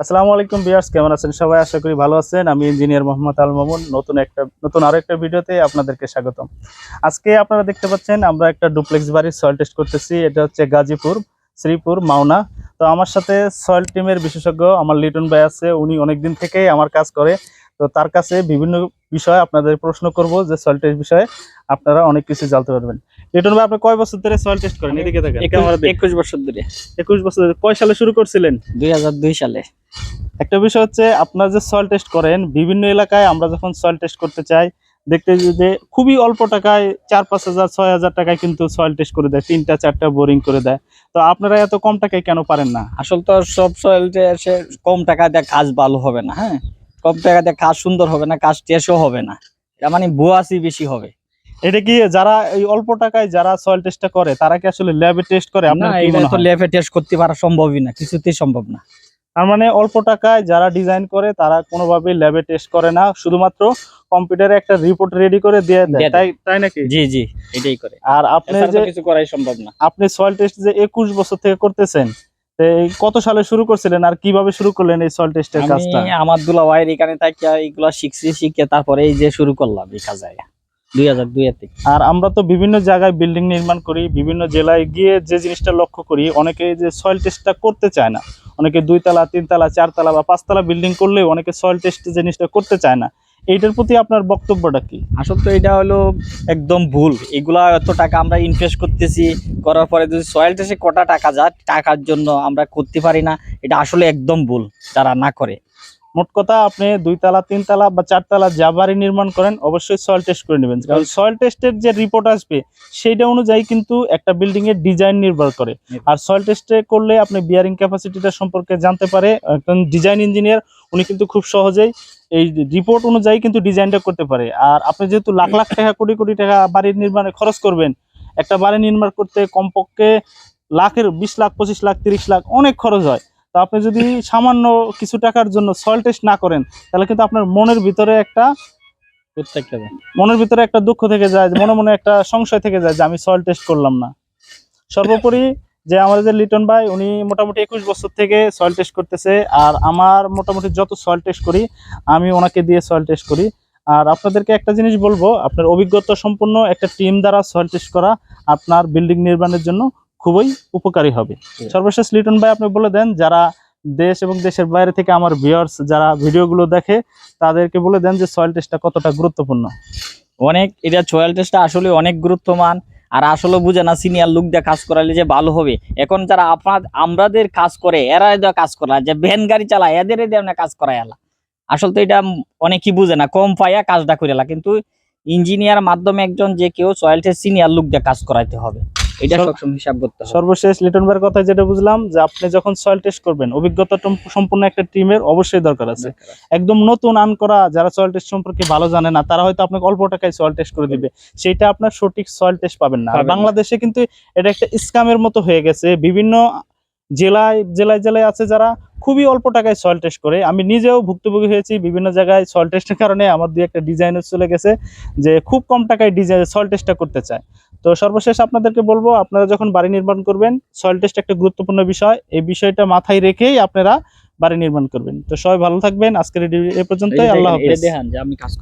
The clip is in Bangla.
আসসালামু আলাইকুম বিয়ার্স কেমন আছেন সবাই? আশা করি ভালো আছেন। আমি ইঞ্জিনিয়ার মোহাম্মদ আল মামুন নতুন একটা, নতুন আরও একটা ভিডিওতে আপনাদেরকে স্বাগতম। আজকে আপনারা দেখতে পাচ্ছেন, আমরা একটা ডুপ্লেক্স বাড়ির সয়েল টেস্ট করতেছি। এটা হচ্ছে গাজীপুর, শ্রীপুর, মাওনা। তো আমার সাথে সয়েল টিমের বিশেষজ্ঞ আমার লিটন ভাই আছে। উনি অনেক দিন থেকেই আমার কাজ করে। তো তার কাছে বিভিন্ন বিষয়ে আপনাদের প্রশ্ন করব যে সয়েল টেস্ট বিষয়ে আপনারা অনেক কিছু জানতে পারবেন। লিটন ভাই আপনি কয় বছর ধরে সয়েল টেস্ট করেন? এদিকে দেখেন। একুশ বছর ধরে। একুশ বছর ধরে। কয় সালে শুরু করছিলেন? দুই হাজার দুই সালে। একটা বিষয় হচ্ছে আপনার যে সয়েল টেস্ট করেন বিভিন্ন এলাকায় আমরা যখন সয়েল টেস্ট করতে চাই দেখতে যে খুবই অল্প টাকায় চার পাঁচ হাজার ছয় হাজার টাকায় কিন্তু সয়েল টেস্ট করে দেয় তিনটা চারটা বোরিং করে দেয়। তো আপনারা এত কম টাকায় কেন পারেন না? আসল তো সব সয়েলটে এসে কম টাকায় দিয়ে কাজ ভালো হবে না হ্যাঁ? টাকা দিয়ে কাজ সুন্দর হবে না কাজ টেস্টও হবে না। এটা মানে বুয়াশি বেশি হবে। এটা কি যারা এই অল্প টাকায় যারা সয়েল টেস্টটা করে তারা কি আসলে ল্যাবে টেস্ট করে? আপনার কি মনে হয়? ল্যাবে টেস্ট করতে পারা সম্ভবই না কিছুতেই সম্ভব না। তার মানে অল্প টাকায় যারা ডিজাইন করে তারা কোনোভাবেই ল্যাবে টেস্ট করে না শুধুমাত্র কম্পিউটারে একটা রিপোর্ট রেডি করে দিয়ে দেয় তাই তাই নাকি? জি জি এটাই করে। আর আপনি যে কিছু করাই সম্ভব না। আপনি সয়েল টেস্ট যে একুশ বছর থেকে করতেছেন কত সালে শুরু করছিলেন আর কীভাবে শুরু করলেন এই সয়েল টেস্টের আমি কাজটা? আমার দুলা ভাইয়ের এখানে থাকিয়া এইগুলা শিখছি শিখে তারপরে এই যে শুরু করলাম এই কাজ। দুই হাজার দুই থেকে। আর আমরা তো বিভিন্ন জায়গায় বিল্ডিং নির্মাণ করি বিভিন্ন জেলায় গিয়ে যে জিনিসটা লক্ষ্য করি অনেকে যে সয়েল টেস্টটা করতে চায় না। অনেকে দুই দুইতলা তিনতলা চারতলা বা পাঁচতলা বিল্ডিং করলেও অনেকে সয়েল টেস্ট জিনিসটা করতে চায় না। এইটার প্রতি আপনার বক্তব্যটা কি? আসল তো এটা হলো একদম ভুল। এগুলা এত টাকা আমরা ইনভেস্ট করতেছি করার পরে যদি সয়েল টেস্টে কটা টাকা যায় টাকার জন্য আমরা করতে পারি না এটা আসলে একদম ভুল যারা না করে। মোট কথা আপনি দুইতলা তিনতলা বা চারতলা যা বাড়ি নির্মাণ করেন অবশ্যই সয়েল টেস্ট করে নেবেন। কারণ সয়েল টেস্টের যে রিপোর্ট আসবে সেইটা অনুযায়ী কিন্তু একটা বিল্ডিং এর ডিজাইন নির্ভর করে। আর সয়েল টেস্টে করলে আপনি বিয়ারিং ক্যাপাসিটিটা সম্পর্কে জানতে পারে একজন ডিজাইন ইঞ্জিনিয়ার উনি কিন্তু খুব সহজেই এই রিপোর্ট অনুযায়ী কিন্তু ডিজাইনটা করতে পারে। আর আপনি যেহেতু লাখ লাখ টাকা কোটি কোটি টাকা বাড়ির নির্মাণে খরচ করবেন একটা বাড়ি নির্মাণ করতে কমপক্ষে লাখের বিশ লাখ পঁচিশ লাখ তিরিশ লাখ অনেক খরচ হয়। তো আপনি যদি সামান্য কিছু টাকার জন্য সয়েল টেস্ট না করেন তাহলে কিন্তু আপনার মনের ভিতরে একটা মনের ভিতরে একটা দুঃখ থেকে যায় মনে মনে একটা সংশয় থেকে যায় যে আমি সয়েল টেস্ট করলাম না। সর্বোপরি যে আমাদের যে লিটন ভাই উনি মোটামুটি একুশ বছর থেকে সয়েল টেস্ট করতেছে আর আমার মোটামুটি যত সয়েল টেস্ট করি আমি ওনাকে দিয়ে সয়েল টেস্ট করি। আর আপনাদেরকে একটা জিনিস বলব আপনার অভিজ্ঞতা সম্পন্ন একটা টিম দ্বারা সয়েল টেস্ট করা আপনার বিল্ডিং নির্মাণের জন্য খুবই উপকারী হবে। সর্বশেষ লিটন ভাই আপনি বলে দেন যারা দেশ এবং দেশের বাইরে থেকে আমার ভিউয়ার্স যারা ভিডিওগুলো দেখে তাদেরকে বলে দেন যে সয়েল টেস্টটা কতটা গুরুত্বপূর্ণ। অনেক এটা সয়েল টেস্টটা আসলে অনেক গুরুত্বমান। আর আসলে বুঝে না সিনিয়র লোক দিয়ে কাজ করালে যে ভালো হবে। এখন যারা আপনার, আমরাদের কাজ করে এরা দেওয়া কাজ করা যে ভ্যান গাড়ি চালায়, এদের দেওয়া কাজ করায় এলা আসলে তো এটা অনেকেই বুঝে না, কম পাইয়া কাজটা করে কিন্তু ইঞ্জিনিয়ার মাধ্যমে একজন যে কেউ সয়েল সিনিয়র লোক দিয়ে কাজ করাইতে হবে। এটা সবসময় হিসাব করতে হবে। সর্বশেষ লিটন ভাইয়ের কথা যেটা বুঝলাম যে আপনি যখন সয়েল টেস্ট করবেন অভিজ্ঞতা সম্পন্ন একটা টিমের অবশ্যই দরকার আছে। একদম নতুন আন করা যারা সয়েল টেস্ট সম্পর্কে ভালো জানে না তারা হয়তো আপনাকে অল্প টাকায় সয়েল টেস্ট করে দিবে। সেটা আপনার সঠিক সয়েল টেস্ট পাবেন না। পাবেন না। বাংলাদেশে কিন্তু এটা একটা স্ক্যামের মতো হয়ে গেছে। বিভিন্ন জেলায় জেলায় জেলায় আছে যারা খুবই অল্প টাকায় সয়েল টেস্ট করে। আমি নিজেও ভুক্তভোগী হয়েছি। বিভিন্ন জায়গায় সয়েল টেস্টের কারণে আমার দুই একটা ডিজাইনের চলে গেছে যে খুব কম টাকায় ডিজাইন সয়েল টেস্টটা করতে চায়। তো সর্বশেষ আপনাদেরকে বলব আপনারা যখন বাড়ি নির্মাণ করবেন সয়েল টেস্ট একটা গুরুত্বপূর্ণ বিষয়। এই বিষয়টা মাথায় রেখেই আপনারা বাড়ি নির্মাণ করবেন। তো সবাই ভালো থাকবেন। আজকের এই পর্যন্তই আল্লাহ হাফেজ। দেখান যে আমি কাজ